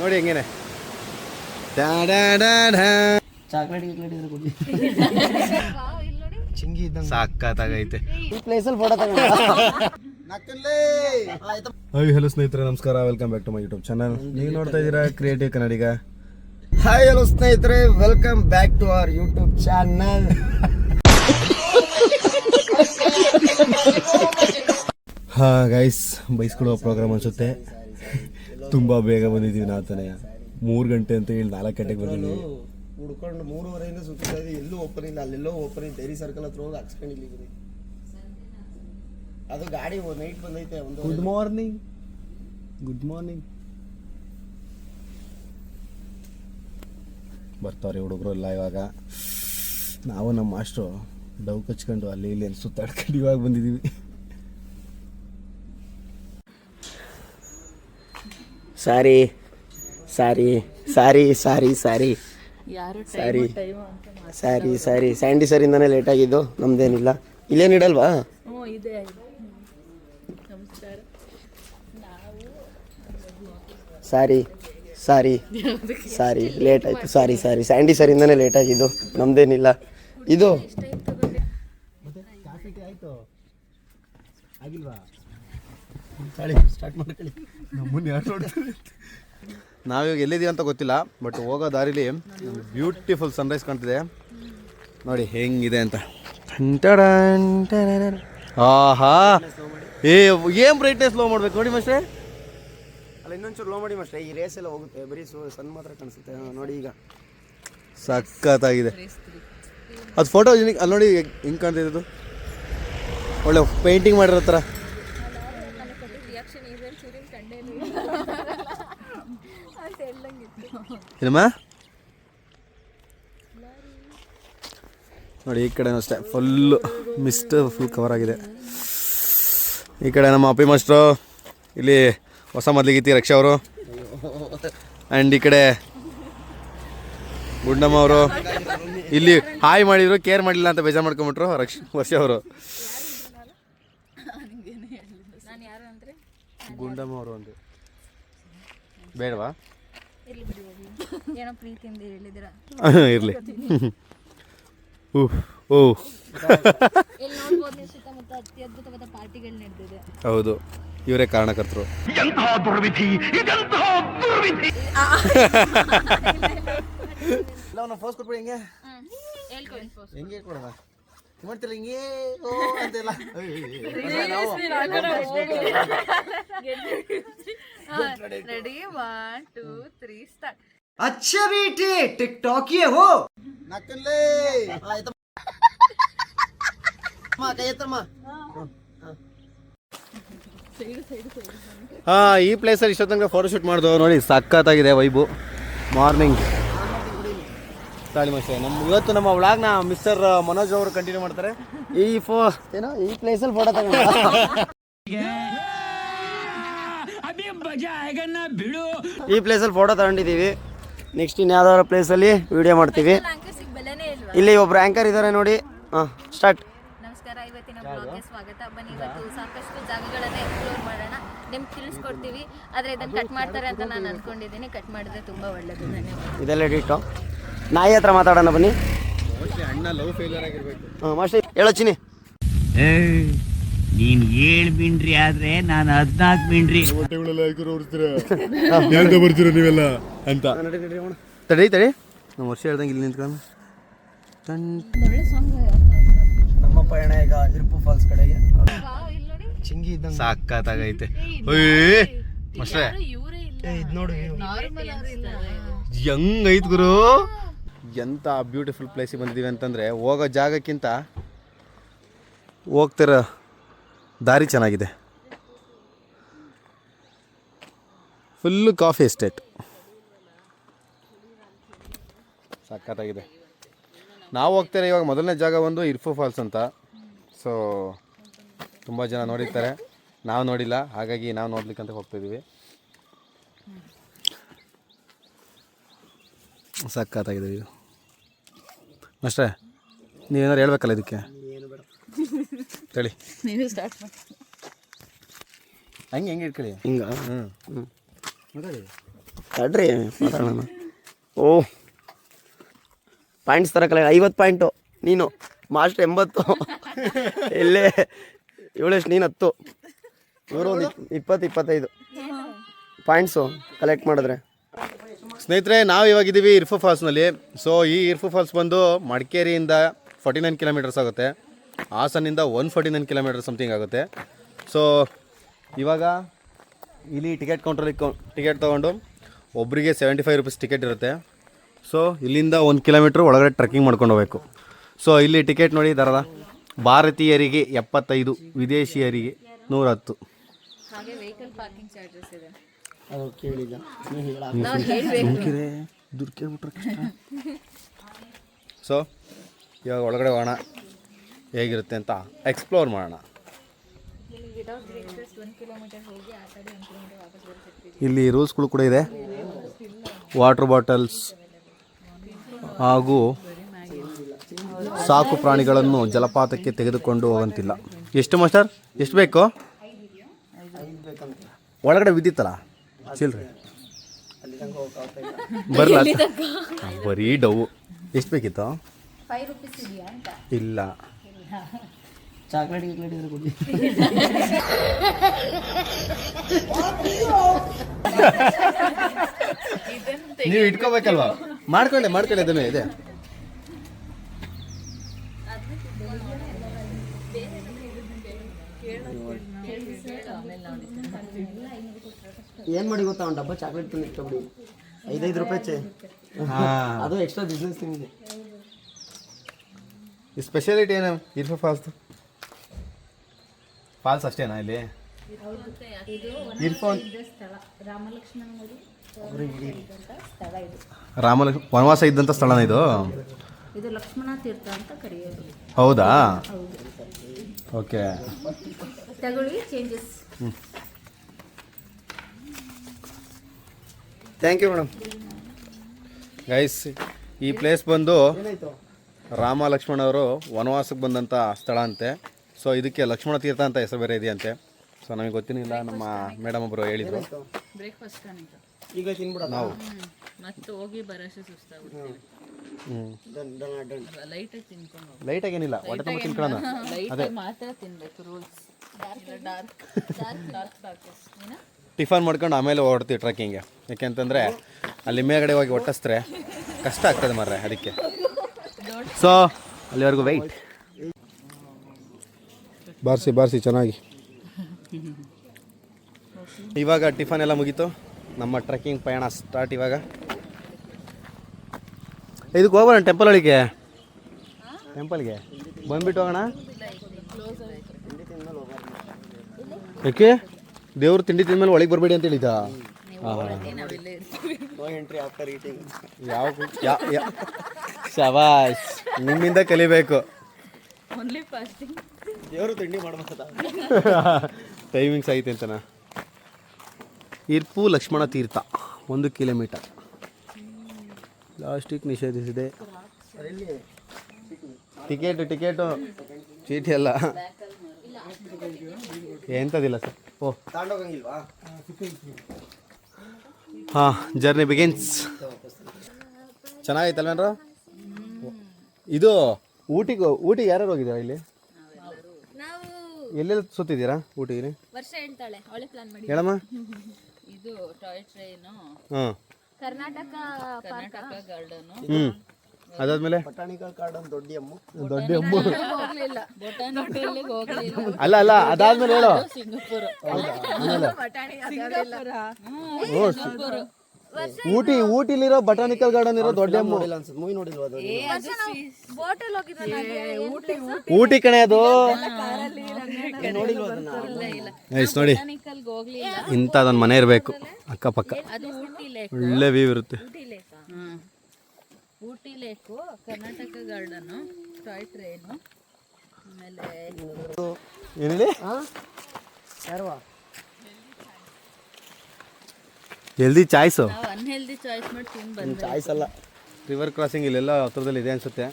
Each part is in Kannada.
ನೋಡಿ ಹೆಂಗೇನೆ. ಡಾ ಡಾ ಡಾ ಡಾ. ಚಾಕ್ಲೇಟ್ ಗಿಕ್ಲೇಟ್ ಚಿಂಗಿ ಇದ್ದಂಗೆ. ಸಖತ್ತಾಗೈತೆ ಈ ಪ್ಲೇಸಲ್ಲಿ ಫೋಟೋ ತಗೊಂಡ ಹಾಯ್ ಹಲೋ ಸ್ನೇಹಿತರೆ ನಮಸ್ಕಾರ. Welcome back to my YouTube channel ನೀವು ನೋಡ್ತಾ ಇದ್ದೀರಾ ಕ್ರಿಯೇಟಿವ್ ಕನ್ನಡಿಗ ಹಾಯ್ ಹಲೋ ಸ್ನೇಹಿತರೆ. Welcome back to our YouTube channel ಹಾ ಗೈಸ್ ಬೈಸ್ಕೊಳ್ಳೋ ಪ್ರೋಗ್ರಾಮ್ ಅನ್ಸುತ್ತೆ. ತುಂಬಾ ಬೇಗ ಬಂದಿದ್ದೀವಿ ನಾವು ತಾನೇ. ಮೂರು ಗಂಟೆ ಅಂತ ಹೇಳಿ ನಾಲ್ಕು ಗಂಟೆಗೆ ಬಂದಿದ್ದೀವಿ. ಹುಡ್ಕೊಂಡು ಮೂರುವರೆಯಿಂದ ಸುತ್ತಾ ಇದೆ ಎಲ್ಲೂ ಓಪನ್ ಇಲ್ಲ. ಅಲ್ಲೆಲ್ಲೋ ಓಪನ್ ಇದೆ ಡೈರಿ ಸರ್ಕಲ್ ಹತ್ರ ಹೋಗಿ ಹಾಕ್ಸ್ಕೊಂಡಿದ್ದೀವಿ ಅದು ಗಾಡಿ ನೈಟ್ ಬಂದೈತೆ. ಒಂದು ಗುಡ್ ಮಾರ್ನಿಂಗ್ ಗುಡ್ ಮಾರ್ನಿಂಗ್ ಬರ್ತಾವ್ರಿ ಹುಡುಗರು ಎಲ್ಲ ಇವಾಗ. ನಾವು ನಮ್ಮ ಮಾಸ್ಟ್ರು ಡೌ ಕಚ್ಕೊಂಡು ಅಲ್ಲಿ ಇಲ್ಲಿ ಸುತ್ತಾಡ್ಕೊಂಡು ಇವಾಗ ಬಂದಿದ್ದೀವಿ. ಸಾರಿ ಸಾರಿ ಸಾರಿ ಸಾರಿ ಸಾರಿ. ಯಾರು ಸಾರಿ. ಸಾರಿ ಸಾರಿ. ಸ್ಯಾಂಡಿ ಸರಿಂದಾನೇ ಲೇಟ್ ಆಗಿದ್ದು ನಮ್ದೇನಿಲ್ಲ. ಇಲ್ಲೇನು ಇಡಲ್ವಾ? ಹ್ಞೂ ಇದೆ ನಮಸ್ಕಾರ. ಸಾರಿ ಸಾರಿ ಸಾರಿ. ಲೇಟ್ ಆಯಿತು. ಸಾರಿ ಸಾರಿ. ಸ್ಯಾಂಡಿ ಸರಿಂದಾನೇ ಲೇಟ್ ಆಗಿದ್ದು ನಮ್ದೇನಿಲ್ಲ. ಇದು ಸ್ಟಾರ್ಟ್ ಮಾಡ್ಕೊಳ್ಳಿ ನಮ್ಮನ್ನ ಯಾರು ನೋಡ್ತಾರೆ ನಾವಿವಾಗ ಎಲ್ಲಿದ್ದೀವಿ ಅಂತ ಗೊತ್ತಿಲ್ಲ ಬಟ್ ಹೋಗೋ ದಾರಿಲಿ ಬ್ಯೂಟಿಫುಲ್ ಸನ್ರೈಸ್ ಕಾಣ್ತಿದೆ. ನೋಡಿ ಹೆಂಗಿದೆ ಅಂತ. ಆಹಾ! ಏ ಏನ್ ಬ್ರೈಟ್ನೆಸ್ ಲೋ ಮಾಡ್ಬೇಕು ನೋಡಿ ಮಷ್ಟೇ ಅಲ್ಲ ಇನ್ನೊಂಚೂರು ಲೋ ಮಾಡಿ ಮಸ್ಟೇ ಈ ರೇಸ್ ಎಲ್ಲ ಹೋಗುತ್ತೆ ಬರೀ ಸನ್ ಮಾತ್ರ ಕಾಣಿಸುತ್ತೆ. ನೋಡಿ ಈಗ. ಸಖತ್ತಾಗಿದೆ. ಅದು ಫೋಟೋ ಅಲ್ಲಿ ನೋಡಿ ಹೆಂಗೆ ಕಾಣ್ತಿದ್ದು ಒಳ್ಳೆ ಪೇಂಟಿಂಗ್ ಮಾಡಿರೋ ಥರ. ಏನಮ್ಮ? ನೋಡಿ ಈ ಕಡೆನೂ ಅಷ್ಟೇ. ಫುಲ್ಲು ಮಿಸ್ಟ್ ಫುಲ್ ಕವರ್ ಆಗಿದೆ. ಈ ಕಡೆ ನಮ್ಮ ಅಪ್ಪಿ ಮಾಸ್ಟ್ರು ಇಲ್ಲಿ ಹೊಸ ಮೊದಲಿಗೀತಿ ರಕ್ಷಾ ಅವರು? ಆ್ಯಂಡ್ ಈ ಕಡೆ ಗುಂಡಮ್ಮ ಅವರು. ಇಲ್ಲಿ ಹಾಯ್ ಮಾಡಿದ್ರು ಕೇರ್ ಮಾಡಿಲ್ಲ ಅಂತ ಬೇಜಾರು ಮಾಡ್ಕೊಂಬಿಟ್ರು ರಕ್ಷ ವರ್ಷ ಅವರು. ಗುಂಡಮ್ಮ ಅವರು ಒಂದು ಬೇಡವಾ? ಏನೋ ಪ್ರೀತಿಯಿಂದ ಹೇಳಿದಿರ ಇರಲಿ. ಓಹ್ ಓ. ಇಲ್ಲಿ ನೋಡ್ಬೋದು ನೀವು ಸುತ್ತಮುತ್ತ ಅತ್ಯದ್ಭುತವಾದ ಪಾರ್ಟಿಗಳು ನಡೆದಿದೆ. ಹೌದು ಇವರೇ ಕಾರಣಕರ್ತರು. ಇಲ್ಲ ಅವ್ನ ಫೋಸ್ ಕೊಟ್ಬಿಡಿ ಹಿಂಗೆ. ಹೇಳ್ಕೊಳ್ಳಿ ಹೆಂಗೆ ಕೊಡೋಣ. ಮಾಡ್ತಿಲ್ಲ ಹಿಂಗೆ ಓ ಅಂತೆಲ್ಲ. Ready one two three start अच्छा बेटे टिकटॉक ये हो ನಕ್ಕಲ್ಲೇ ಕೈ ಎತ್ತಮ್ಮ ಹಾ ಈ ಪ್ಲೇಸಲ್ಲಿ ಇಷ್ಟೋ ತನಕ ಫೋಟೋ ಶೂಟ್ ಮಾಡ್ದು ನೋಡಿ ಸಖತ್ತಾಗಿದೆ ವೈಬು ಮಾರ್ನಿಂಗ್ ತಾಳಿ ಮಾಸ್ಟರ್ ನಮ್ಮ ಇವತ್ತು ನಮ್ಮ ವ್ಲಾಗ್ನ ಮಿಸ್ಟರ್ ಮನೋಜ್ ಅವರು ಕಂಟಿನ್ಯೂ ಮಾಡ್ತಾರೆ ಈ ಫೋ ಏನೋ ಈ ಪ್ಲೇಸಲ್ಲಿ ಫೋಟೋ ತಗೊಂಡ ಈ ಪ್ಲೇಸಲ್ಲಿ ಫೋಟೋ ತಗೊಂಡಿದ್ದೀವಿ ನೆಕ್ಸ್ಟ್ ಇನ್ನು ಯಾವ್ದಾದ್ರು ಪ್ಲೇಸಲ್ಲಿ ವಿಡಿಯೋ ಮಾಡ್ತೀವಿ. ಇಲ್ಲಿ ಒಬ್ರು ಆ್ಯಂಕರ್ ಇದ್ದಾರೆ ನೋಡಿ. ಹಾಂ ಸ್ಟಾರ್ಟ್ ನಮಸ್ಕಾರ ಇವತ್ತಿನ ಬ್ಲಾಗ್ಗೆ ಸ್ವಾಗತ. ಬನ್ನಿ ಇವತ್ತು ಸಾಕಷ್ಟು ಜಾಗಗಳನ್ನ ಎಕ್ಸ್ಪ್ಲೋರ್ ಮಾಡೋಣ. ನಿಮ್ಗೆ ತಿಳಿಸ್ಕೊಡ್ತೀವಿ. ಆದರೆ ಇದನ್ನು ಕಟ್ ಮಾಡ್ತಾರೆ ಅಂತ ನಾನು ಅನ್ಕೊಂಡಿದ್ದೀನಿ ಕಟ್ ಮಾಡಿದ್ರೆ ತುಂಬ ಒಳ್ಳೆಯದು ಧನ್ಯವಾದ. ಇದೆಲ್ಲ ಎಡಿಟು ನಾಯಿ ಹತ್ರ ಮಾತಾಡೋಣ ಬನ್ನಿ. ಅಣ್ಣ ಲವ್ ಫೇಲಿಯರ್ ಆಗಿರ್ಬೇಕು. ಹಾಂ ಮಾಸ್ಟರ್ ಹೇಳೋ ಚಿನಿ ಏಯ್, ನೀನ್ ಏಳ್ ಮಿಂಡ್ರಿ ಆದ್ರೆ ನಾನು ಹದ್ನಾಲ್ಕು ಮಿಂಡ್ರಿ. ಬರ್ತೀರ ನೀವೆಲ್ಲ ಅಂತ? ತಡೀ ತಡಿ ತಡಿ. ನಮ್ಮ ವರ್ಷ ಹೇಳ್ದಂಗೆ ಇಲ್ಲಿ ನಿಂತ್ಕೊಂಡು. ನಮ್ಮ ಪಯಣ ಈಗ ಇರ್ಪು ಫಾಲ್ಸ್ ಕಡೆಗೆ. ಚಿಂಗಿ ಇದ್ದಂಗೆ. ಸಾಕಾಗೈತೆ ಇಲ್ಲ. ಇದು ನೋಡಿ ಹೆಂಗೈತ್ ಗುರು. ಎಂತ ಬ್ಯೂಟಿಫುಲ್ ಪ್ಲೇಸಿಗೆ ಬಂದಿದ್ದೀವಿ ಅಂತಂದರೆ ಹೋಗೋ ಜಾಗಕ್ಕಿಂತ ಹೋಗ್ತಿರೋ ದಾರಿ ಚೆನ್ನಾಗಿದೆ. ಫುಲ್ಲು ಕಾಫಿ ಎಸ್ಟೇಟ್ ಸಕ್ಕತ್ತಾಗಿದೆ ನಾವು ಹೋಗ್ತಾರೆ ಇವಾಗ ಮೊದಲನೇ ಜಾಗ ಒಂದು ಇರ್ಫು ಫಾಲ್ಸ್ ಅಂತ. ಸೊ ತುಂಬ ಜನ ನೋಡಿರ್ತಾರೆ. ನಾವು ನೋಡಿಲ್ಲ ಹಾಗಾಗಿ ನಾವು ನೋಡ್ಲಿಕ್ಕಂತ ಹೋಗ್ತಿದ್ದೀವಿ ಸಕ್ಕತ್ತಾಗಿದೆ ಇದು. ಅಷ್ಟೇ ನೀವೇನಾದ್ರು ಹೇಳ್ಬೇಕಲ್ಲ ಇದಕ್ಕೆ? ಹೇಳಿ ನೀನು ಸ್ಟಾರ್ಟ್ ಮಾಡಿ. ಹಂಗೆ ಹೆಂಗೆ ಇಟ್ಕೊಳ್ಳಿ. ಹಿಂಗ? ಹ್ಞೂ ತಡ್ರಿ. ಮಾತಾಡೋಣ. ಓ. ಪಾಯಿಂಟ್ಸ್ ತರಕಲ್ಲ ಐವತ್ತು ಪಾಯಿಂಟು ನೀನು. ಮಾಸ್ಟ್ ಎಂಬತ್ತು. ಇಲ್ಲೇ. ಏಳೆಷ್ಟು ನೀನು ಹತ್ತು. ನೂರ ಒಂದು ಇಪ್ಪತ್ತು ಇಪ್ಪತ್ತೈದು. ಪಾಯಿಂಟ್ಸು ಕಲೆಕ್ಟ್ ಮಾಡಿದ್ರೆ. ಸ್ನೇಹಿತರೆ ನಾವು ಇವಾಗಿದ್ದೀವಿ ಇರ್ಫು ಫಾಲ್ಸ್ನಲ್ಲಿ. ಸೊ ಈ ಇರ್ಫು ಫಾಲ್ಸ್ ಬಂದು ಮಡಿಕೇರಿಯಿಂದ ಫಾರ್ಟಿ ನೈನ್ ಕಿಲೋಮೀಟರ್ಸ್ ಆಗುತ್ತೆ. ಹಾಸನಿಂದ one forty nine kilometre something ಆಗುತ್ತೆ. ಸೊ ಇವಾಗ ಇಲ್ಲಿ ಟಿಕೆಟ್ ಕೌಂಟ್ರಲ್ಲಿ ಟಿಕೆಟ್ ತೊಗೊಂಡು ಒಬ್ಬರಿಗೆ ಸೆವೆಂಟಿ ಫೈವ್ ರುಪೀಸ್ ಟಿಕೆಟ್ ಇರುತ್ತೆ. ಸೊ ಇಲ್ಲಿಂದ ಒಂದು ಕಿಲೋಮೀಟ್ರ್ ಒಳಗಡೆ ಟ್ರೆಕ್ಕಿಂಗ್ ಮಾಡ್ಕೊಂಡು ಹೋಗಬೇಕು. ಸೊ ಇಲ್ಲಿ ಟಿಕೆಟ್ ನೋಡಿ ದರದ ಭಾರತೀಯರಿಗೆ ಎಪ್ಪತ್ತೈದು ವಿದೇಶಿಯರಿಗೆ ನೂರ ಹತ್ತು ಸೊ ಇವಾಗ ಒಳಗಡೆ ಹೋಗೋಣ. ಹೇಗಿರುತ್ತೆ ಅಂತ ಎಕ್ಸ್ಪ್ಲೋರ್ ಮಾಡೋಣ. ಇಲ್ಲಿ ರೂಲ್ಸ್ಗಳು ಕೂಡ ಇದೆ. ವಾಟರ್ ಬಾಟಲ್ಸ್ ಹಾಗೂ ಸಾಕು ಪ್ರಾಣಿಗಳನ್ನು ಜಲಪಾತಕ್ಕೆ ತೆಗೆದುಕೊಂಡು ಹೋಗಂತಿಲ್ಲ. ಎಷ್ಟು ಮಾಸ್ಟರ್? ಎಷ್ಟು ಬೇಕು? ಒಳಗಡೆ ಬಿದ್ದಿತ್ತಲ್ಲ? ಚಿಲ್ರಿ. ಬರಲ್ಲ ಬರೀ ಡೌ. ಎಷ್ಟು ಬೇಕಿತ್ತು? ಫೈವ್ ರುಪೀಸ್ ಇದೆಯಾ ಅಂತ. ಇಲ್ಲ. ಚಾಕ್ಲೇಟ್ ಗಿಕ್ಲೇಟ್ ಇದ್ರೆ ಕೊಡಿ ನೀವು ಇಟ್ಕೋಬೇಕಲ್ವಾ ಮಾಡ್ಕೊಂಡೆ ಮಾಡ್ಕೊಂಡೆ ಅದನ್ನೇ ಇದೆ ಏನು ಮಾಡಿ ಗೊತ್ತಾ ಒಂದು ಡಬ್ಬ ಚಾಕ್ಲೇಟ್ ತಂದು ಇಟ್ಕೊಬಿಡಿ ಐದೈದು ರೂಪಾಯಿ ಚೆ ಅದು ಎಕ್ಸ್ಟ್ರಾ ಬಿಸ್ನೆಸ್ ನಿಮಗೆ ಈ ಸ್ಪೆಷಾಲಿಟಿ ಏನು? ಇರ್ಫ ಫಾಲ್ಸ್ ಫಾಲ್ಸ್ ಅಷ್ಟೇನಾ ಇಲ್ಲಿ? ಇರ್ಫೋನ್ ರಾಮಲಕ್ಷ್ಮ ವನವಾಸ ಇದ್ದಂಥ ಸ್ಥಳನ ಇದು? ಇದು ಲಕ್ಷ್ಮಣ ತೀರ್ಥ ಅಂತ ಕರೆಯೋದು. ಹೌದಾ? ಓಕೆ. ತಗೊಳ್ಳಿ changes thank you madam guys ಈ ಪ್ಲೇಸ್ ಬಂದು ಏನಾಯ್ತು? ರಾಮ ಲಕ್ಷ್ಮಣ ಅವರು ವನವಾಸಕ್ಕೆ ಬಂದಂಥ ಸ್ಥಳ ಅಂತೆ. ಸೊ ಇದಕ್ಕೆ ಲಕ್ಷ್ಮಣ ತೀರ್ಥ ಅಂತ ಹೆಸರು ಬೇರೆ ಇದೆಯಂತೆ ಸೊ ನಮಗೆ ಗೊತ್ತಿನಿಲ್ಲ ನಮ್ಮ ಮೇಡಮ್ ಒಬ್ಬರು ಹೇಳಿದರು. ಈಗ ತಿನ್ಬಿಡ ನಾವು. ಮತ್ತೆ ಹೋಗಿ ಬರೋಷ್ಟು ಸುಸ್ತಾಗುತ್ತೆ ಲೈಟಾಗಿ ತಿನ್ಕೊಂಡು ಹೋಗಿ ಲೈಟಾಗಿ ಏನಿಲ್ಲ ಹೊಟ್ಟೆ ತುಂಬ ತಿನ್ಕೊಳ್ಳೋಣ. ಲೈಟಾಗಿ ಮಾತ್ರ ತಿನ್ಬೇಕು rules dark dark dark tiffin ಮಾಡ್ಕೊಂಡು ಆಮೇಲೆ ಹೊರಡ್ತೀವಿ ಟ್ರೆಕ್ಕಿಂಗ್ಗೆ ಯಾಕೆಂತಂದರೆ ಅಲ್ಲಿ ಮೇಲ್ಗಡೆ ಹೋಗಿ ಒಟ್ಟಿಸ್ತಾರೆ ಕಷ್ಟ ಆಗ್ತದೆ ಮಾರ್ರೆ ಅದಕ್ಕೆ ಸೊ ಅಲ್ಲಿವರೆಗೂ ವೆಯ್ಟ್ ಬಾರಿಸಿ ಬಾರಿಸಿ ಚೆನ್ನಾಗಿ. ಇವಾಗ ಟಿಫನ್ ಎಲ್ಲ ಮುಗೀತು. ನಮ್ಮ ಟ್ರೆಕ್ಕಿಂಗ್ ಪಯಣ ಸ್ಟಾರ್ಟ್ ಇವಾಗ. ಇದಕ್ಕೆ ಹೋಗೋಣ ಟೆಂಪಲ್ ಒಳಗೆ ಟೆಂಪಲ್ಗೆ ಬಂದ್ಬಿಟ್ಟು ಹೋಗೋಣ? ಯಾಕೆ? ದೇವ್ರು ತಿಂಡಿ ತಿಂದ್ಮೇಲೆ ಒಳಗೆ ಬರಬೇಡಿ ಅಂತ ಹೇಳಿದ ಯಾವ ನಿಮ್ಮಿಂದ ಕಲಿಬೇಕು. ಓನ್ಲಿ ಫಾಸ್ಟಿಂಗ್ ದೇವರು ತಿಂಡಿ ಮಾಡ್ಬೋದ ಟೈಮಿಂಗ್ಸ್ ಐತೆ ಅಂತನಾ? ಇರ್ಪು ಲಕ್ಷ್ಮಣ ತೀರ್ಥ ಒಂದು ಕಿಲೋಮೀಟರ್. ಲಾಸ್ಟಿಗೆ ನಿಷೇಧಿಸಿದೆ. ಟಿಕೆಟ್ ಟಿಕೆಟು ಚೀಟಿ ಅಲ್ಲ. ಎಂಥದಿಲ್ಲ ಸರ್? ಓಹ್ ತಗೊಂಡೋಗಂಗಿಲ್ವಾ ಹಾಂ ಜರ್ನಿ ಬಿಗಿನ್ಸ್ ಚೆನ್ನಾಗೈತಲ್ವೇನ್ರ ಇದು ಊಟಿಗೆ ಊಟಿಗೆ ಯಾರ್ಯಾರು ಹೋಗಿದ್ದೀರಾ ಇಲ್ಲಿ? ನಾವು ಎಲ್ಲೆಲ್ಲಿ ಸುತ್ತಿದ್ದೀರಾ ಊಟಿಗೆ? ವರ್ಷ ಹೇಳ್ತಾಳೆ ಅವಳೆ ಪ್ಲಾನ್ ಮಾಡಿ. ಹೇಳಮ್ಮ. ಇದು ಟಾಯ್ ಟ್ರೈನು ಹಾಂ ಕರ್ನಾಟಕ ಕರ್ನಾಟಕ ಗಾರ್ಡನು ಹ್ಞೂ ಅದಾದ್ಮೇಲೆ? ಬಟಾಣಿಕಲ್ ದೊಡ್ಡ ದೊಡ್ಡ ಹೋಗ್ಲಿಲ್ಲ. ಹೋಗ್ಲಿಲ್ಲ. ಅಲ್ಲ ಅಲ್ಲ ಅದಾದ್ಮೇಲೆ ಹೇಳು. ಸಿಂಗಪುರ. ಊಟಿ ಊಟಿಲಿರೋ ಬಟಾನಿಕಲ್ ಗಾರ್ಡನ್ ಇರೋ ದೊಡ್ಡ ಅಮ್ಮ. ನೋಡಿಲ್ಲ ಅನ್ಸುತ್ತೆ. ಮೂವಿ ನೋಡಿಲ್ವಾ ಅದು? ಊಟಿ ಕಣೆ ಅದು. ನೋಡಿ. ಇಂಥದೊಂದು ಮನೆ ಇರಬೇಕು. ಅಕ್ಕಪಕ್ಕ. ಒಳ್ಳೆ ವ್ಯೂ ಇರುತ್ತೆ. ಹ್ಮ್. Ooty lake Karnataka garden toy train ಆಮೇಲೆ ಹೇಳಿ ಹೆಲ್ದಿ ಚಾಯ್ಸು ನಾವು ಅನ್ಹೆಲ್ದಿ ಚಾಯ್ಸ್ ಮಾಡಿ ತಿಂದು ಬಂದ್ವಿ. ಚಾಯ್ಸ್ ಅಲ್ಲ. ರಿವರ್ ಕ್ರಾಸಿಂಗ್ ಇಲ್ಲೆಲ್ಲ ಹತ್ರದಲ್ಲಿ ಇದೆ ಅನ್ಸುತ್ತೆ.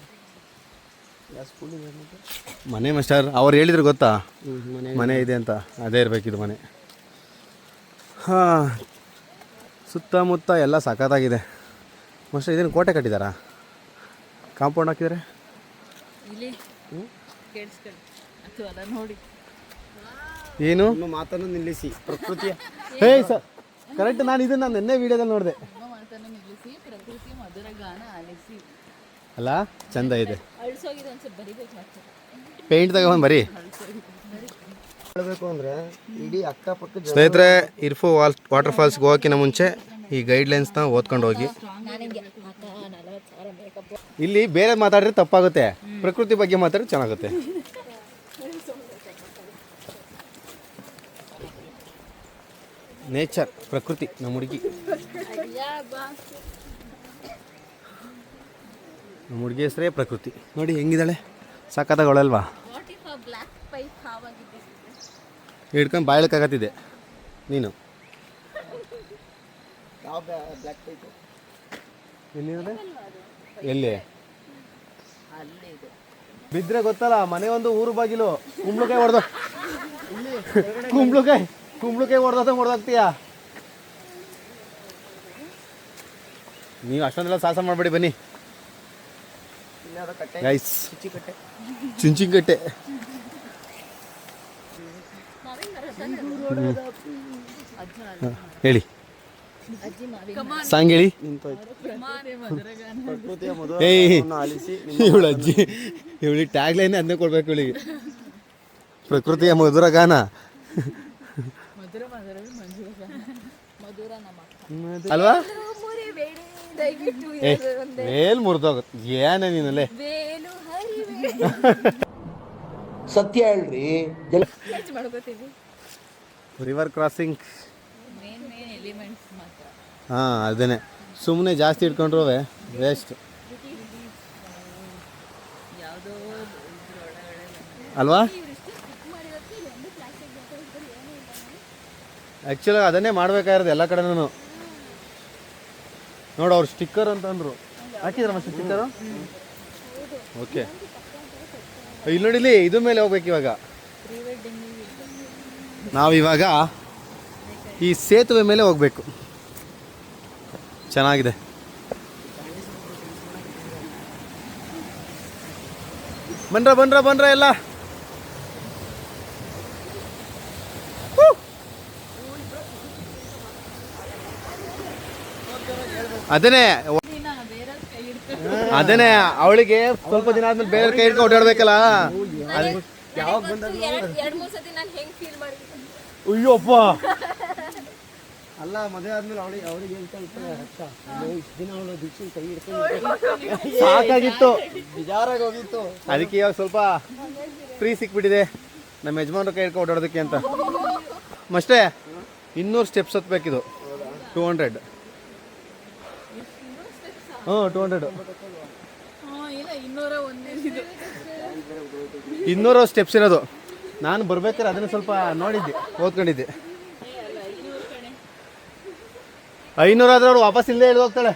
ಮನೆ ಮಾಸ್ಟರ್ ಅವ್ರು ಹೇಳಿದ್ರು ಗೊತ್ತಾ? ಮನೆ ಇದೆ. ಅಂತ. ಅದೇ ಇರಬೇಕಿದು ಮನೆ. ಹಾಂ ಸುತ್ತಮುತ್ತ ಎಲ್ಲ ಸಖತ್ತಾಗಿದೆ. ಮೋಸ್ಟ್ಲಿ ಇದನ್ನು ಕೋಟೆ ಕಟ್ಟಿದಾರಾ? ಕಾಂಪೌಂಡ್ ಹಾಕಿದಾರೆ? ಏನು? ನಿಮ್ಮ ಮಾತನ್ನು ನಿಲ್ಲಿಸಿ. ಪ್ರಕೃತಿ ಹೇ ಸರ್ ಕರೆಕ್ಟ್ ನಾನು ಇದನ್ನು ನಾನು ನಿನ್ನೆ ವಿಡಿಯೋದಲ್ಲಿ ನೋಡಿದೆ. ನಿಮ್ಮ ನಿಲ್ಲಿಸಿ ಪ್ರಕೃತಿ ಮಧುರ ಗಾನ ಆಲಿಸಿ. ಅಲ್ಲ ಚಂದ ಇದೆ. ಪೇಂಟ್ ತಗೊಂಡು ಬರೀ. ಹೇಳಬೇಕು ಅಂದರೆ ಇಡೀ ಅಕ್ಕಪಕ್ಕ ಸ್ನೇಹಿತರೆ ಇರ್ಫೋ ವಾಲ್ ವಾಟರ್ ಫಾಲ್ಸ್ಗೆ ಹೋಗೋಕ್ಕಿಂತ ಮುಂಚೆ ಈ ಗೈಡ್ಲೈನ್ಸ್ನ ಓದ್ಕೊಂಡು ಹೋಗಿ. ಇಲ್ಲಿ ಬೇರೆ ಮಾತಾಡಿದ್ರೆ ತಪ್ಪಾಗುತ್ತೆ. ಪ್ರಕೃತಿ ಬಗ್ಗೆ ಮಾತಾಡಿದ್ರೆ ಚೆನ್ನಾಗುತ್ತೆ. ನೇಚರ್ ಪ್ರಕೃತಿ ನಮ್ಮ ಹುಡುಗಿ. ನಮ್ಮ ಹುಡುಗಿ ಹೆಸರೇ ಪ್ರಕೃತಿ. ನೋಡಿ ಹೆಂಗಿದ್ದಾಳೆ. ಸಾಕಾದಾಗಳಲ್ವಾ ಹಿಡ್ಕೊಂಡು ಬಾಯಳಕ್ಕಾಗತ್ತಿದೆ ನೀನು. ಎಲ್ಲಿರೋದೆ ಎಲ್ಲಿ? ಬಿದ್ರೆ ಗೊತ್ತಲ್ಲ ಮನೆ ಒಂದು ಊರು ಬಾಗಿಲು. ಕುಂಬ್ಳಕಾಯಿ ಹೊಡೆದ ಕುಂಬ್ಳಕಾಯಿ ಕುಂಬ್ಳಕಾಯಿ ಹೊಡೆದ ಹೊಡೆದಾಗ್ತೀಯಾ ನೀವು ಅಷ್ಟೊಂದೆಲ್ಲ ಸಾಹಸ ಮಾಡಬೇಡಿ ಬನ್ನಿ. ಗೈಸ್ ಚುಂಚಿಂಗಟ್ಟೆ. ಹೇಳಿ. ಸಾಂಗ್ ಹೇಳಿ ನಿಂತೋಯ್ತು. ಮಧುರ ಗಾನ ಪ್ರಕೃತಿಯ ಏಯ್ ಮಧುರವನ್ನು ಆಲಿಸಿ ಇವಳು ಅಜ್ಜಿ. ಇವಳಿ ಟ್ಯಾಗ್ ಲೈನ್ ಅದನ್ನೇ ಕೊಡ್ಬೇಕು ಇವಳಿಗೆ. ಪ್ರಕೃತಿಯ ಮಧುರ ಗಾನ. ಅಲ್ವಾ? ಮೇಲ್ ಮುರಿದೋಗುತ್ತೆ ಏನ ನೀನಲ್ಲೇ. ಸತ್ಯ ಹೇಳ್ರಿ. River crossing main main elements ಹಾಂ ಅದನ್ನೇ. ಸುಮ್ಮನೆ ಜಾಸ್ತಿ ಇಟ್ಕೊಂಡ್ರು ವೇಸ್ಟ್ ಅಲ್ವಾ? ಆ್ಯಕ್ಚುಲಾಗಿ ಅದನ್ನೇ ಮಾಡ್ಬೇಕಾಗಿರೋದು ಎಲ್ಲ ಕಡೆನೂ ನೋಡು ಅವ್ರು ಸ್ಟಿಕ್ಕರ್ ಅಂತಂದ್ರು ಹಾಕಿದ್ರ ಮತ್ತೆ ಸ್ಟಿಕ್ಕರು ಓಕೆ ಇಲ್ಲಿ ನೋಡಿಲಿ ಇದ್ರ ಮೇಲೆ ಹೋಗ್ಬೇಕು ಇವಾಗ. ನಾವಿವಾಗ ಈ ಸೇತುವೆ ಮೇಲೆ ಹೋಗ್ಬೇಕು. ಚೆನ್ನಾಗಿದೆ. ಬನ್ರ ಬನ್ರ ಬನ್ರ ಎಲ್ಲ. ಅದೇನೆ ಅದೇನೆ ಅವಳಿಗೆ ಸ್ವಲ್ಪ ದಿನ ಆದ್ಮೇಲೆ ಬೇರೆ ಕೈ ಹಿಡ್ಕೊಂಡು ಓಡಾಡ್ಬೇಕಲ್ಲ. ಯಾವಾಗ ಅಪ್ಪ. ಅಯ್ಯಪ್ಪ ಅಲ್ಲ ಮದುವೆ ಆದ್ಮೇಲೆ ಅವಳಿಗೆ ಅವಳಿಗೆ ಹೇಳ್ತಾ ಇರ್ತಾರೆ ಅಕ್ಕ ಇಷ್ಟು ದಿನ ಅವಳು ದೀಕ್ಷೆ ಕೈ ಹಿಡ್ಕೊಂಡು ಸಾಕಾಗಿತ್ತು. ಬಿಜಾರಾಗಿ ಹೋಗಿತ್ತು. ಅದಕ್ಕೆ ಇವಾಗ ಸ್ವಲ್ಪ ಫ್ರೀ ಸಿಕ್ಬಿಟ್ಟಿದೆ. ನಮ್ಮ ಯಜಮಾನ್ರ ಕೈ ಹಿಡ್ಕೊಂಡು ಓಡಾಡೋದಕ್ಕೆ ಅಂತ. ಮಷ್ಟೇ ಇನ್ನೂರು ಸ್ಟೆಪ್ಸ್ ಹತ್ಬೇಕಿದು. ಟೂ ಹಂಡ್ರೆಡ್ ಹ್ಞೂ ಟೂ ಹಂಡ್ರೆಡ್ ಇನ್ನೂರು ಸ್ಟೆಪ್ಸ್ ಇರೋದು. ನಾನು ಬರ್ಬೇಕಾದ್ರೆ ಅದನ್ನ ಸ್ವಲ್ಪ ನೋಡಿದ್ದೆ ಓದ್ಕೊಂಡಿದ್ದೆ. ಐನೂರು ಆದ್ರೆ ಅವ್ರು ವಾಪಸ್ ಇಲ್ಲದೆ ಹೋಗ್ತಾಳೆ.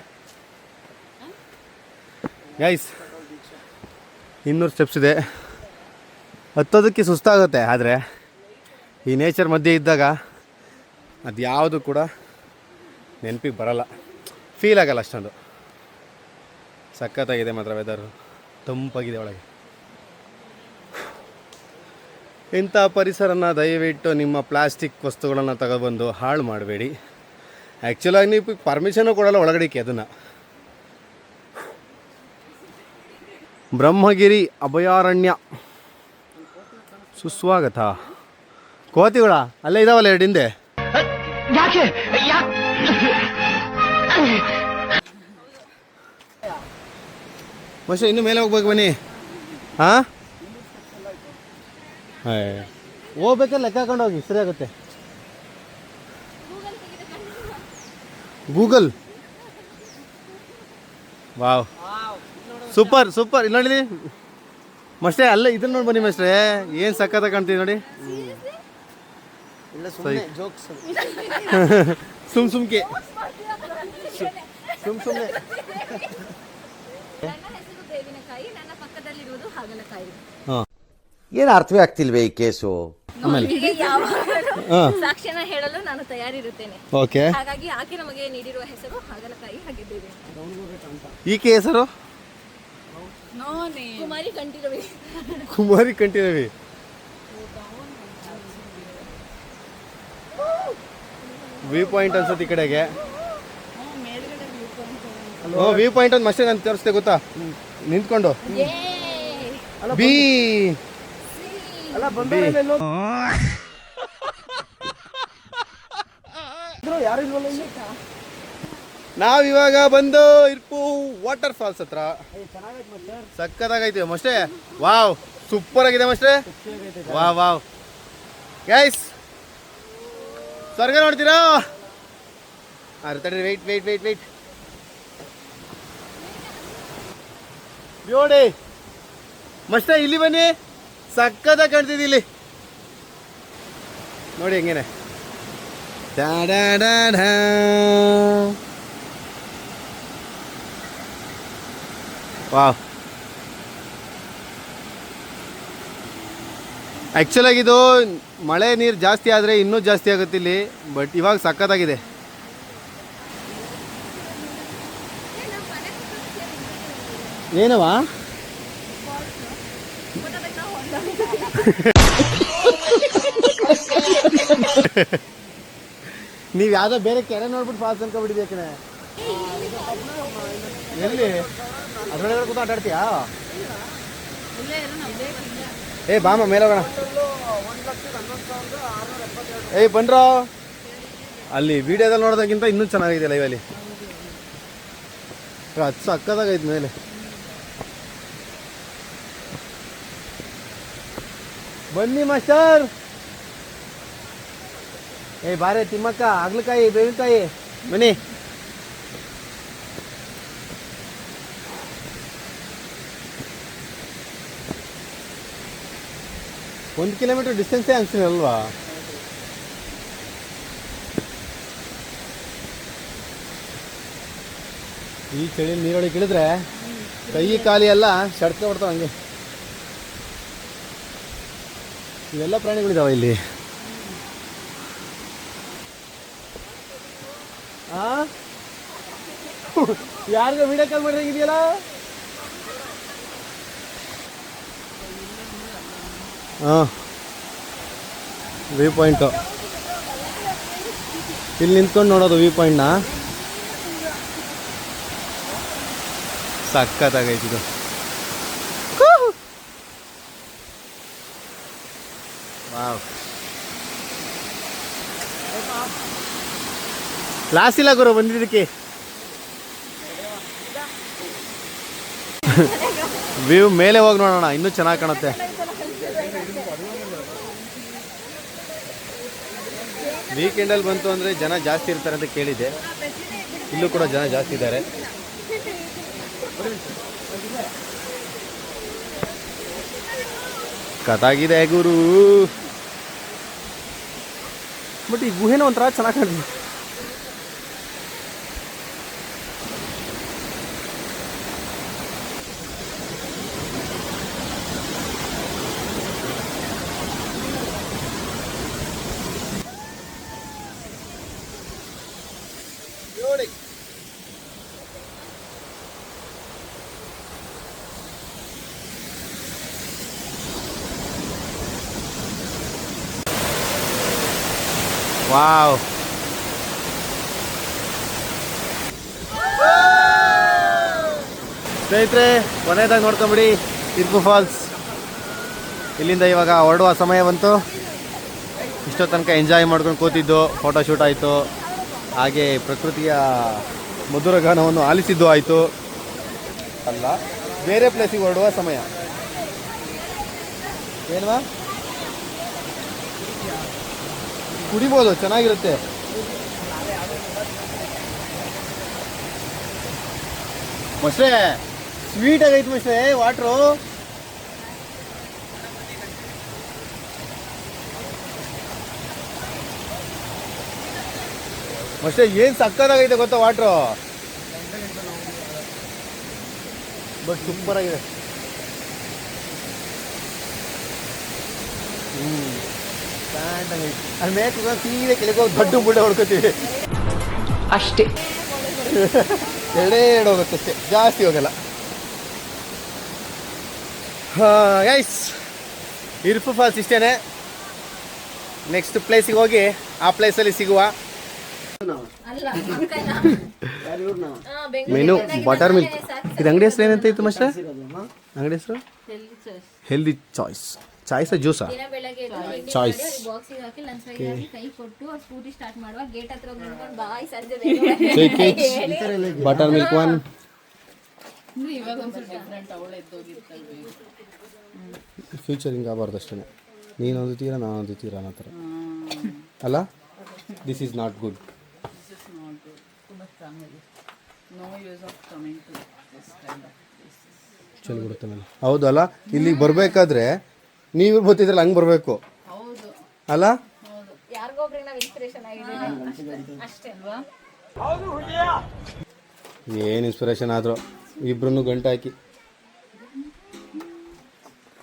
ಗೈಸ್ ಇನ್ನೂರು ಸ್ಟೆಪ್ಸ್ ಇದೆ. ಹತ್ತೋದಕ್ಕೆ ಸುಸ್ತಾಗುತ್ತೆ, ಆದರೆ ಈ ನೇಚರ್ ಮಧ್ಯೆ ಇದ್ದಾಗ ಅದು ಯಾವುದು ಕೂಡ ನೆನಪಿಗೆ ಬರಲ್ಲ. ಫೀಲ್ ಆಗಲ್ಲ ಅಷ್ಟೊಂದು. ಸಖತ್ತಾಗಿದೆ ಮಾತ್ರ ವೆದರ್ ತಂಪಾಗಿದೆ ಒಳಗೆ. ಇಂಥ ಪರಿಸರನ ದಯವಿಟ್ಟು ನಿಮ್ಮ ಪ್ಲಾಸ್ಟಿಕ್ ವಸ್ತುಗಳನ್ನು ತಗೊಬಂದು ಹಾಳು ಮಾಡಬೇಡಿ. ಆ್ಯಕ್ಚುಲಾಗಿ ನೀವು ಪರ್ಮಿಷನ್ ಕೊಡಲ್ಲ ಒಳಗಡೆಗೆ ಅದನ್ನು. ಬ್ರಹ್ಮಗಿರಿ ಅಭಯಾರಣ್ಯ. ಸುಸ್ವಾಗತ. ಕೋತಿಗಳ ಅಲ್ಲೇ ಇದಾವಲ್ಲ ಎರಡು ಹಿಂದೆ? ಮಶ ಇನ್ನು ಮೇಲೆ ಹೋಗ್ಬೇಕು ಬನ್ನಿ. ಹಾಂ ಹೋಗ್ಬೇಕಲ್ಲ ಲೆಕ್ಕ ಹಾಕೊಂಡು ಹೋಗಿ ಸರಿ ಆಗುತ್ತೆ. ಗೂಗಲ್. ವಾವ್. Super super. ಇಲ್ಲ ನೋಡಿ ಮಸ್ಟೇ ಅಲ್ಲೇ ಇದನ್ನ ನೋಡಿ ಬನ್ನಿ ಮಸ್ಟ್ರೆ ಏನು ಸಕ್ಕತ್ತ ಕಾಣ್ತೀವಿ ನೋಡಿ. ಇಲ್ಲ ಸುಮ್ಮನೆ ಜೋಕ್ಸ್ ಸುಮ್ ಸುಮ್ಕೆ. ಸುಮ್ ಸುಮ್ಮನೆ ನನ್ನ ಹೆಸರು ಬೇವಿನಕಾಯಿ ನನ್ನ ಪಕ್ಕದಲ್ಲಿರುವುದು ಹಾಗಲಕಾಯಿ ಹಾಂ ಏನು ಅರ್ಥವೇ ಆಗ್ತಿಲ್ವೇ ಈ ಕೇಸು? ಆಮೇಲೆ. ಸಾಕ್ಷ್ಯನ ಹೇಳಲು ನಾನು ತಯಾರಿರುತ್ತೇನೆ. ಓಕೆ. ಹಾಗಾಗಿ ಆಕೆ ನಮಗೆ ನೀಡಿರುವ ಹೆಸರು ಹಾಗಲಕಾಯಿ ಹಾಗಿದ್ದೇವೆ. ಈಕೆ ಹೆಸರು ಕುಮಾರಿ ಕಂಠಿರವಿ. ಕುಮಾರಿ ಕಂಠೀರವಿ. ವ್ಯೂ ಪಾಯಿಂಟ್ ಅನ್ಸುತ್ತೆ ಈ ಕಡೆಗೆ. ಓ ವ್ಯೂ ಪಾಯಿಂಟ್ ಒಂದು ಮಸ್ತ್ ನಾನು ತೋರಿಸ್ತೆ ಗೊತ್ತಾ? ನಿಂತ್ಕೊಂಡು. ಬಿ ಅಲ್ಲ ಬಂದವರೆಲ್ಲ ಎಲ್ಲೋ ಇದ್ರು, ಯಾರು ಇಲ್ವಲ್ಲ ಇಲ್ಲಿ ನಾವಿವಾಗ ಬಂದು ಇರ್ಪು ವಾಟರ್ ಫಾಲ್ಸ್ ಹತ್ರ. ಸಕ್ಕತ್ತಾಗೈತೆ ಮಷ್ಟೇ ವಾವ್ ಸೂಪರ್ ಆಗಿದೆ ಮಷ್ಟೇ ವಾವ್ ವಾವ್. ಗೈಸ್ ಸ್ವರ್ಗ ನೋಡ್ತೀರಾ? ಅರೆ ತಡ್ರಿ ವೆಯ್ಟ್ ವೆಯ್ಟ್ ವೆಯ್ಟ್ ವೆಯ್ಟ್ ನೋಡಿ ಮಷ್ಟೇ ಇಲ್ಲಿ ಬನ್ನಿ. ಸಕ್ಕತ್ತಾಗಿ ಕಾಣ್ತಿದೆ ಇಲ್ಲಿ ನೋಡಿ ಹೆಂಗೇನೆ. ವಾವ್. ಆ್ಯಕ್ಚುಲಾಗಿ ಇದು ಮಳೆ ನೀರು ಜಾಸ್ತಿ ಆದರೆ ಇನ್ನೂ ಜಾಸ್ತಿ ಆಗುತ್ತೆ ಇಲ್ಲಿ ಬಟ್ ಇವಾಗ ಸಕ್ಕತ್ತಾಗಿದೆ ಏನವಾ ನೀವು ಯಾವುದೋ ಬೇರೆ ಕೆರೆ ನೋಡ್ಬಿಟ್ಟು ಫಾಲ್ಸ್ ಅನ್ಕೊಬಿಟ್ಟಿದ್ಯಾಕನೆ ಎಲ್ಲಿ? ಅದ್ರೊಳಗಡೆ ಕೂತು ಆಟಾಡ್ತೀಯಾ? ಏ ಬಾಮ ಮೇಲೆ ಏಯ್ ಬಂದ್ರ ಅಲ್ಲಿ ವಿಡಿಯೋದಲ್ಲಿ ನೋಡೋದಕ್ಕಿಂತ ಇನ್ನೂ ಚೆನ್ನಾಗಿದೆ ಲೈವಲ್ಲಿ ಅದು ಸಕ್ಕದಾಗೈತೆ ಮೇಲೆ. ಬನ್ನಿ ಮಾಸ್ಟರ್. ಏ ಬಾರೆ ತಿಮ್ಮಕ್ಕ ಹಾಗಲಕಾಯಿ ಬೇವಿನಕಾಯಿ ಬನ್ನಿ. ಒಂದು ಕಿಲೋಮೀಟರ್ ಡಿಸ್ಟೆನ್ಸೇ ಅನ್ಸಿಲ್ಲ ಅಲ್ವಾ? ಈ ಚಳಿ ನೀರೊಳಗೆ ಇಳಿದ್ರೆ ಕೈ ಕಾಲಿ ಎಲ್ಲ ಸಡ್ಕ ಬರ್ತಾವ ಹಂಗೆ. ಇವೆಲ್ಲ ಪ್ರಾಣಿಗಳಿದಾವ ಇಲ್ಲಿ? ಯಾರಿಗ ವಿಡಿಯೋ ಕಾಲ್ ಮಾಡಿದಂಗಿದೆಯಲ್ಲ ಹಾಂ ವ್ಯೂ ಪಾಯಿಂಟು ಇಲ್ಲಿ ನಿಂತ್ಕೊಂಡು ನೋಡೋದು ವ್ಯೂ ಪಾಯಿಂಟ್ನ ಸಖತ್ತಾಗೈತೆ ಇದು ವಾವ್. ಕ್ಲಾಸ್ ಇಲ್ಲ ಗುರು, ಬಂದಿದ್ದಕ್ಕೆ. ವ್ಯೂ ಮೇಲೆ ಹೋಗಿ ನೋಡೋಣ, ಇನ್ನೂ ಚೆನ್ನಾಗಿ ಕಾಣುತ್ತೆ. ವೀಕೆಂಡಲ್ಲಿ ಬಂತು ಅಂದರೆ ಜನ ಜಾಸ್ತಿ ಇರ್ತಾರೆ ಅಂತ ಕೇಳಿದ್ದೆ. ಇಲ್ಲೂ ಕೂಡ ಜನ ಜಾಸ್ತಿ ಇದ್ದಾರೆ. ಕಥಾಗಿದೆ ಗುರು. ಬಟ್ ಈ ಗುಹೆನ ಒಂಥರ ಚೆನ್ನಾಗಿ ಕಾಣ್ತದೆ. ವಾವ್ ಸ್ನೇಹಿತರೆ, ಕೊನೆಯದಾಗಿ ನೋಡ್ಕೊಂಬಿಡಿ ಇರ್ಪು ಫಾಲ್ಸ್ ಇಲ್ಲಿಂದ ಇವಾಗ ಹೊರಡುವ ಸಮಯ ಬಂತು. ಇಷ್ಟೋ ತನಕ ಎಂಜಾಯ್ ಮಾಡ್ಕೊಂಡು ಕೂತಿದ್ದು ಫೋಟೋ ಶೂಟ್ ಆಯಿತು. ಹಾಗೆ ಪ್ರಕೃತಿಯ ಮಧುರ ಗಾನವನ್ನು ಆಲಿಸಿದ್ದು ಆಯಿತು. ಅಲ್ಲ, ಬೇರೆ ಪ್ಲೇಸಿಗೆ ಹೊರಡುವ ಸಮಯ. ಏನ್ವಾ? ಕುಡಿಬೋದು, ಚೆನ್ನಾಗಿರುತ್ತೆ. ಮಸ್ರೆ ಸ್ವೀಟ್ ಆಗೈತೆ ಮಸ್ರೆ ವಾಟ್ರು ಮಸ್ರೆ, ಏನ್ ಸಕ್ಕದಾಗೈತೆ ಗೊತ್ತಾ ವಾಟ್ರು ಬಟ್ ಸೂಪರ್ ಆಗಿದೆ. ಅಲ್ಲಿ ಸೀರೆ ಕೆಳಗೆ ಹೋಗಿ ದೊಡ್ಡ ಬುಡ್ಡೆ ಹೊಡ್ಕೋತೀವಿ. ಅಷ್ಟೇ. ಎರಡೇ ಎರಡು ಹೋಗುತ್ತೆ ಅಷ್ಟೇ. ಜಾಸ್ತಿ ಹೋಗಲ್ಲ. ಗೈಸ್ ಇರ್ಫು ಫಾಲ್ಸ್ ಇಷ್ಟೇನೆ. ನೆಕ್ಸ್ಟ್ ಪ್ಲೇಸಿಗೆ ಹೋಗಿ ಆ ಪ್ಲೇಸಲ್ಲಿ ಸಿಗುವ. ಅಲ್ಲ ಮೆನು ಬಟರ್ ಮಿಲ್ಕ್ ಇದು ಅಂಗಡಿ ಹೆಸರು ಏನಂತ ಇತ್ತು ಮಸ್ಟರ್? ಅಂಗಡಿ ಹೆಸರು? ಹೆಲ್ದಿ ಚಾಯ್ಸ್ ಚಾಯ್ಸ್ ಜ್ಯೂಸಾ? ದಿನ ಬೆಳಗ್ಗೆ Choice. ಬಾಕ್ಸಿಗೆ ಹಾಕಿ ಲಂಚ್ ಹಾಕಿ ಕೈ ಕೊಟ್ಟು ಸ್ಕೂಟಿ ಸ್ಟಾರ್ಟ್ ಮಾಡುವ ಗೇಟ್ ಹತ್ರ ಹೋಗಿ ನಿಂತ್ಕೊಂಡು ಬಾಯ್ ಸಂಜೆ ಬೇಗ ಬಟರ್ ಮಿಲ್ಕ್ ಒನ್ ಅಂದ್ರೆ ಇವಾಗ ಒಂದ್ಸಲ ಡಿಫ್ರೆಂಟ್ ಅವಳು ಎದ್ದೋಗಿರ್ತಾಳೆ ಫ್ಯೂಚರ್ ಹಿಂಗೆ ಆಗಬಾರ್ದು ಅಷ್ಟೇ ನೀನೊಂದು ತೀರ ನಾನು ತೀರ ಅನ್ನೋ ಥರ. ಅಲ್ಲ? ದಿಸ್ ಈಸ್ ನಾಟ್ ಗುಡ್ ತುಂಬ ಸ್ಟ್ರಾಂಗ್ ಆಗಿದೆ no use of coming to this kind of ಚಳಿ ಬಿಡುತ್ತೆ ಮೇಲೆ ಹೌದು ಇಲ್ಲಿಗೆ ಬರಬೇಕಾದ್ರೆ ನೀವು ಗೊತ್ತಿದ್ರಲ್ಲ ಹಂಗೆ ಬರಬೇಕು. ಹೌದು. ಅಲ್ಲ? ಏನು ಇನ್ಸ್ಪಿರೇಷನ್ ಆದರೂ ಇಬ್ರನ್ನು ಗಂಟು ಹಾಕಿ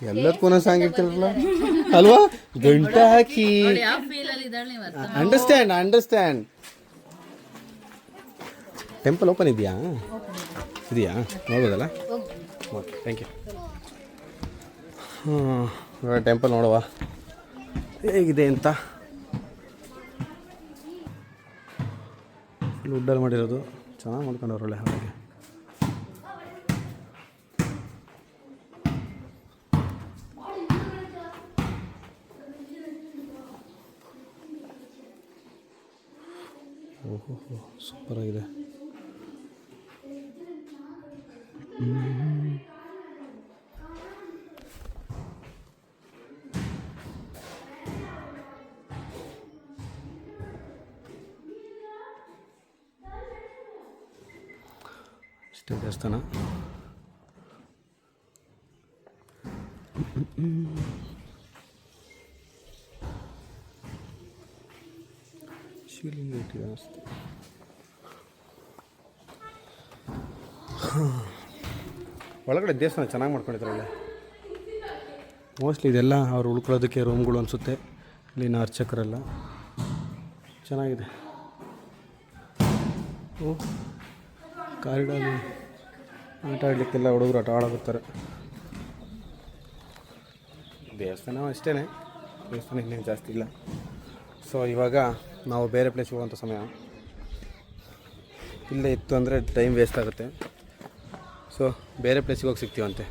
ಎಲ್ಲದಕ್ಕೂ ಒಂದೊಂದು ಸಾಂಗ್ ಇರ್ತಿರಲ್ಲ ಅಲ್ವಾ? ಗಂಟು ಹಾಕಿ ಅಂಡರ್ಸ್ಟ್ಯಾಂಡ್ ಅಂಡರ್ಸ್ಟ್ಯಾಂಡ್ ಟೆಂಪಲ್ ಓಪನ್ ಇದೆಯಾ? ಇದೆಯಾ? ನೋಡ್ಬೋದಲ್ಲ? ಓಕೆ ಥ್ಯಾಂಕ್ ಯು ಹ್ಞೂ ಟೆಂಪಲ್ ನೋಡುವ. ಹೇಗಿದೆ ಅಂತ? ವುಡ್ಡಲ್ಲಿ ಮಾಡಿರೋದು. ಚೆನ್ನಾಗಿ ಮಾಡ್ಕೊಂಡವ್ರು ಒಳ್ಳೆ ಹಾಗೆ. ಓಹೋ ಸೂಪರ್ ಶಿವಲಿಂಗ it ಅನಿಸ್ತು ಒಳಗಡೆ ದೇವಸ್ಥಾನ ಚೆನ್ನಾಗಿ ಮಾಡ್ಕೊಂಡಿದ್ದಾರೆ ಒಳ್ಳೆ ಮೋಸ್ಟ್ಲಿ ಇದೆಲ್ಲ ಅವ್ರು ಉಳ್ಕೊಳ್ಳೋದಕ್ಕೆ ರೂಮ್ಗಳು ಅನಿಸುತ್ತೆ. ಇಲ್ಲಿನ ಅರ್ಚಕರೆಲ್ಲ. ಚೆನ್ನಾಗಿದೆ. ಓ ಕಾರಿಡಾರ್ ಆಟ ಆಡಲಿಕ್ಕೆಲ್ಲ ಹುಡುಗರು ಆಟ ಆಡೋಗುತ್ತಾರೆ ದೇವಸ್ಥಾನ ಅಷ್ಟೇ ದೇವಸ್ಥಾನ ಇನ್ನೇನು ಜಾಸ್ತಿ ಇಲ್ಲ. ಸೊ ಇವಾಗ ನಾವು ಬೇರೆ ಪ್ಲೇಸ್ಗೆ ಹೋಗುವಂಥ ಸಮಯ ಇಲ್ಲೇ ಇತ್ತು ಅಂದರೆ ಟೈಮ್ ವೇಸ್ಟ್ ಆಗುತ್ತೆ. ಸೊ ಬೇರೆ ಪ್ಲೇಸಿಗೆ ಹೋಗಿ ಸಿಗ್ತೀವಂತೆ.